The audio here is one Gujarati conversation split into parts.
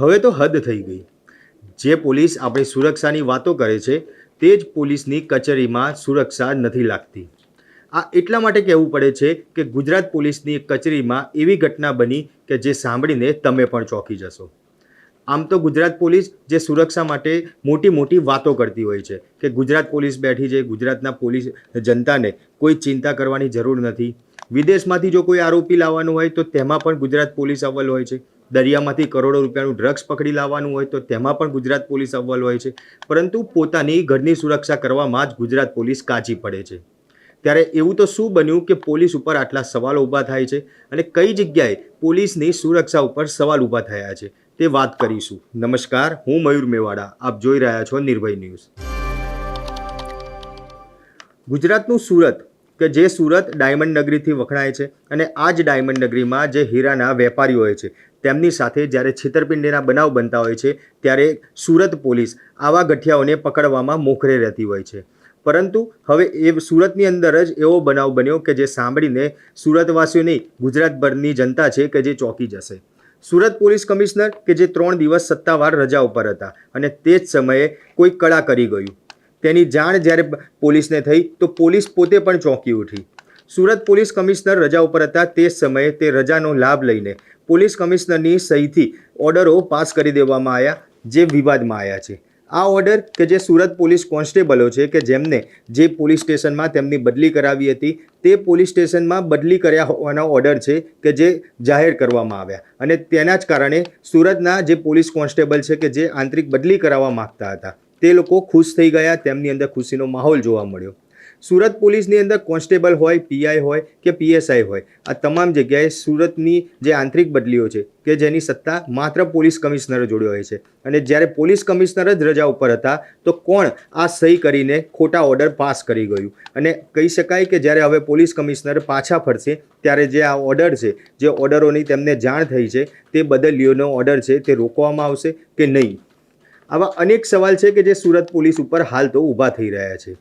હવે તો હદ થઈ ગઈ. જે પોલીસ આપણી સુરક્ષાની વાતો કરે છે, તે જ પોલીસની કચેરીમાં સુરક્ષા નથી લાગતી. આ એટલા માટે કહેવું પડે છે કે ગુજરાત પોલીસની કચેરીમાં એવી ઘટના બની કે જે સાંભળીને તમે પણ ચોંકી જશો. આમ તો ગુજરાત પોલીસ જે સુરક્ષા માટે મોટી મોટી વાતો કરતી હોય છે કે ગુજરાત પોલીસ બેઠી છે, ગુજરાતના પોલીસ જનતાને કોઈ ચિંતા કરવાની જરૂર નથી. વિદેશમાંથી જો કોઈ આરોપી લાવવાનું હોય તો તેમાં પણ ગુજરાત પોલીસ અવ્વલ હોય છે. દરિયામાંથી કરોડો રૂપિયાનું ડ્રગ્સ પકડી લાવવાનું હોય તો તેમાં પણ ગુજરાત પોલીસ અવ્વલ હોય છે. પરંતુ પોતાની ઘરની સુરક્ષા કરવામાં જ ગુજરાત પોલીસ કાચી પડે છે. ત્યારે એવું તો શું બન્યું કે પોલીસ ઉપર આટલા સવાલો ઊભા થાય છે અને કઈ જગ્યાએ પોલીસની સુરક્ષા ઉપર સવાલ ઊભા થયા છે તે વાત કરીશું. નમસ્કાર, હું મયુર મેવાડા. આપ જોઈ રહ્યા છો નિર્ભય ન્યૂઝ. ગુજરાતનું સુરત કે જે સુરત ડાયમંડ નગરીથી વખણાય છે અને આ જ ડાયમંડ નગરીમાં જે હીરાના વેપારીઓ હોય છે, તેમની સાથે જ્યારે છેતરપિંડીના બનાવ બનતા હોય છે, ત્યારે સુરત પોલીસ આવા ગઠિયાઓને પકડવામાં મોખરે રહેતી હોય છે. પરંતુ હવે એ સુરતની અંદર જ એવો બનાવ બન્યો કે જે સાંભળીને સુરતવાસીઓ નહીં ગુજરાતભરની જનતા છે કે જે ચોંકી જશે. સુરત પોલીસ કમિશનર કે જે ત્રણ દિવસ સત્તાવાર રજા ઉપર હતા અને તે જ સમયે કોઈ કળા કરી ગયું. તેની જાણ જ્યારે પોલીસને થઈ તો પોલીસ પોતે પણ ચોંકી ઉઠી. સુરત પોલીસ કમિશનર રજા ઉપર હતા તે સમયે તે રજાનો લાભ લઈને પોલીસ કમિશનરની સહીથી ઓર્ડરો પાસ કરી દેવામાં આવ્યા જે વિવાદમાં આવ્યા છે. આ ઓર્ડર કે જે સુરત પોલીસ કોન્સ્ટેબલો છે કે જેમને જે પોલીસ સ્ટેશનમાં તેમની બદલી કરાવી હતી તે પોલીસ સ્ટેશનમાં બદલી કર્યા હોવાના ઓર્ડર છે કે જે જાહેર કરવામાં આવ્યા. અને તેના જ કારણે સુરતના જે પોલીસ કોન્સ્ટેબલ છે કે જે આંતરિક બદલી કરાવવા માગતા હતા તે લોકો ખુશ થઈ ગયા, તેમની અંદર ખુશીનો માહોલ જોવા મળ્યો. સુરત પોલીસની અંદર કોન્સ્ટેબલ હોય પીઆઈ હોય કે પીએસઆઈ હોય, આ તમામ જગ્યાએ સુરતની જે આંતરિક બદલીઓ છે કે જેની સત્તા માત્ર પોલીસ કમિશનર જોડ્યો હોય છે. અને જ્યારે પોલીસ કમિશનર જ રજા ઉપર હતા, તો કોણ આ સહી કરીને ખોટા ઓર્ડર પાસ કરી ગયું? અને કહી શકાય કે જ્યારે હવે પોલીસ કમિશનર પાછા ફરશે, ત્યારે જે આ ઓર્ડર છે, જે ઓર્ડરોની તેમને જાણ થઈ છે, તે બદલીઓનો ઓર્ડર છે, તે રોકવામાં આવશે કે નહીં? આવા અનેક સવાલ છે કે જે સુરત પોલીસ ઉપર હાલ તો ઊભા થઈ રહ્યા છે.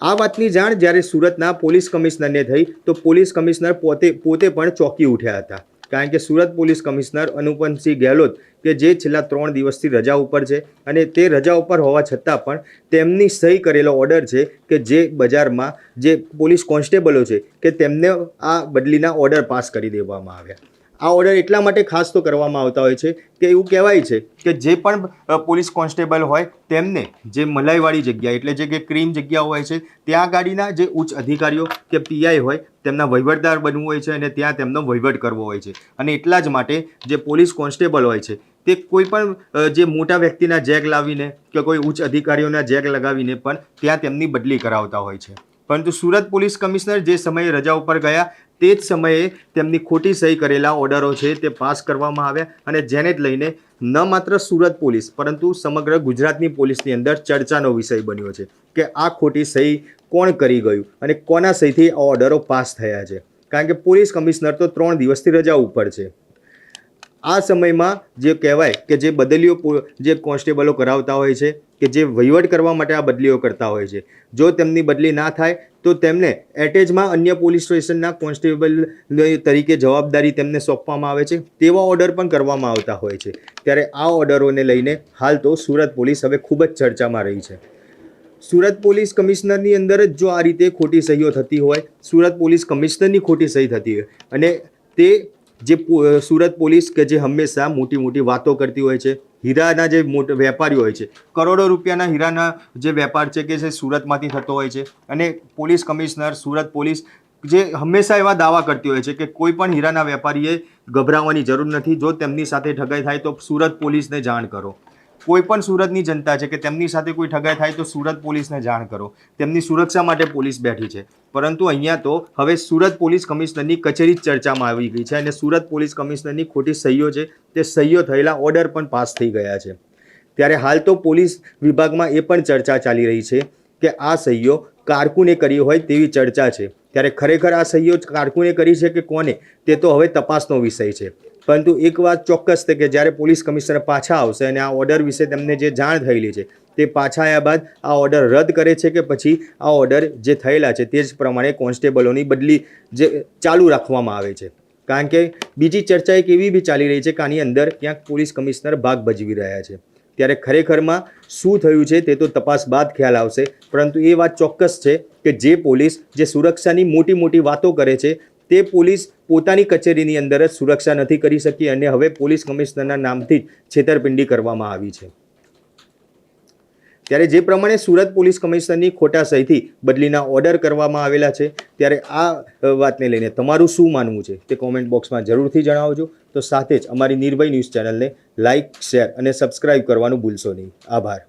આ વાતની જાણ જ્યારે સુરતના પોલીસ કમિશનરને થઈ, તો પોલીસ કમિશનર પોતે પોતે પણ ચોંકી ઉઠ્યા હતા. કારણ કે સુરત પોલીસ કમિશનર અનુપમસિંહ ગેહલોત, કે જે છેલ્લા ત્રણ દિવસથી રજા ઉપર છે, અને તે રજા ઉપર હોવા છતાં પણ તેમની સહી કરેલો ઓર્ડર છે કે જે બજારમાં જે પોલીસ કોન્સ્ટેબલો છે, કે તેમને આ બદલીના ઓર્ડર પાસ કરી દેવામાં આવ્યા. આ ઓર્ડર એટલા માટે ખાસ તો કરવામાં આવતા હોય છે કે એવું કહેવાય છે કે જે પણ પોલીસ કોન્સ્ટેબલ હોય તેમને જે મલાઈવાળી જગ્યા એટલે જે કે ક્રીમ જગ્યા હોય છે, ત્યાં ગાડીના જે ઉચ્ચ અધિકારીઓ કે પીઆઈ હોય તેમના વહીવટદાર બનવું હોય છે અને ત્યાં તેમનો વહીવટ કરવો હોય છે. અને એટલા જ માટે જે પોલીસ કોન્સ્ટેબલ હોય છે તે કોઈ પણ જે મોટા વ્યક્તિના જેક લાવીને કે કોઈ ઉચ્ચ અધિકારીઓના જેક લગાવીને પણ ત્યાં તેમની બદલી કરાવતા હોય છે. પરંતુ સુરત પોલીસ કમિશનર જે સમયે રજા ઉપર ગયા તે જ સમયે તેમની ખોટી સહી કરેલા ઓર્ડરો છે તે પાસ કરવામાં આવ્યા અને જેને જ લઈને ન માત્ર સુરત પોલીસ, પરંતુ સમગ્ર ગુજરાતની પોલીસની અંદર ચર્ચાનો વિષય બન્યો છે કે આ ખોટી સહી કોણ કરી ગયું અને કોના સહીથી આ ઓર્ડરો પાસ થયા છે. કારણ કે પોલીસ કમિશનર તો ત્રણ દિવસથી રજા ઉપર છે. આ સમયમાં જે કહેવાય કે જે બદલીઓ જે કોન્સ્ટેબલો કરાવતા હોય છે કે જે વહીવટ કરવા માટે આ બદલીઓ કરતા હોય છે. જો તેમની બદલી ના થાય, તો તેમને એટેચમાં અન્ય પોલીસ સ્ટેશનના કોન્સ્ટેબલ તરીકે જવાબદારી તેમને સોંપવામાં આવે છે. તેવા ઓર્ડર પણ કરવામાં આવતા હોય છે. ત્યારે આ ઓર્ડરોને લઈને હાલ તો સુરત પોલીસ હવે ખૂબ જ ચર્ચામાં રહી છે. સુરત પોલીસ કમિશનરની અંદર જ જો આ રીતે ખોટી સહીઓ થતી હોય, સુરત પોલીસ કમિશનરની ખોટી સહી થતી હોય, અને તે જે સુરત પોલીસ કે જે હંમેશા મોટી મોટી વાતો કરતી હોય છે હીરાના જે મોટા વેપારીઓ હોય છે, કરોડો રૂપિયાના હીરાના જે વેપાર છે કે જે સુરતમાંથી થતો હોય છે અને પોલીસ કમિશનર, સુરત પોલીસ જે હંમેશા એવા દાવા કરતી હોય છે કે કોઈ પણ હીરાના વેપારીએ ગભરાવાની જરૂર નથી. જો તેમની સાથે ઠગાઈ થાય તો સુરત પોલીસને જાણ કરો. કોઈ પણ સુરતની જનતા છે કે તેમની સાથે કોઈ ઠગાઈ થાય તો સુરત પોલીસને જાણ કરો. તેમની સુરક્ષા માટે પોલીસ બેઠી છે. પરંતુ અહીંયા તો હવે સુરત પોલીસ કમિશનરની કચેરી જ ચર્ચામાં આવી ગઈ છે અને સુરત પોલીસ કમિશનરની ખોટી સહીઓ છે. તે સહીઓ થયેલા ઓર્ડર પણ પાસ થઈ ગયા છે. ત્યારે હાલ તો પોલીસ વિભાગમાં એ પણ ચર્ચા ચાલી રહી છે કે આ સહીઓ કારકુને કરી હોય તેવી ચર્ચા છે. ત્યારે ખરેખર આ સહીઓ કારકુને કરી છે કે કોને? તે તો હવે તપાસનો વિષય છે. પરંતુ એક વાત ચોક્કસ છે કે જ્યારે પોલીસ કમિશનર પાછા આવશે અને આ ઓર્ડર વિશે તેમને જે જાણ થયેલી છે, તે પાછા આવ્યા બાદ આ ઓર્ડર રદ કરે છે કે પછી આ ઓર્ડર જે થયેલા છે તે જ પ્રમાણે કોન્સ્ટેબલોની બદલી જે ચાલુ રાખવામાં આવે છે. કારણ કે બીજી ચર્ચા એક એવી બી ચાલી રહી છે કે આની અંદર ક્યાંક પોલીસ કમિશનર ભાગ ભજવી રહ્યા છે. ત્યારે ખરેખરમાં શું થયું છે તે તો તપાસ બાદ ખ્યાલ આવશે, પરંતુ એ વાત ચોક્કસ છે કે જે પોલીસ જે સુરક્ષાની મોટી મોટી વાતો કરે છે તે પોલીસ પોતાની કચેરીની અંદર જ સુરક્ષા નથી કરી શકી અને હવે પોલીસ કમિશનરના નામથી જ છેતરપિંડી કરવામાં આવી છે. ત્યારે જે પ્રમાણે સુરત પોલીસ કમિશનરની ખોટા સહીથી બદલીના ઓર્ડર કરવામાં આવેલા છે, ત્યારે આ વાતને લઈને તમારું શું માનવું છે તે કોમેન્ટ બોક્સમાં જરૂરથી જણાવજો. તો સાથે જ અમારી નિર્ભય ન્યૂઝ ચેનલને લાઇક શેર અને સબસ્ક્રાઇબ કરવાનું ભૂલશો નહીં. આભાર.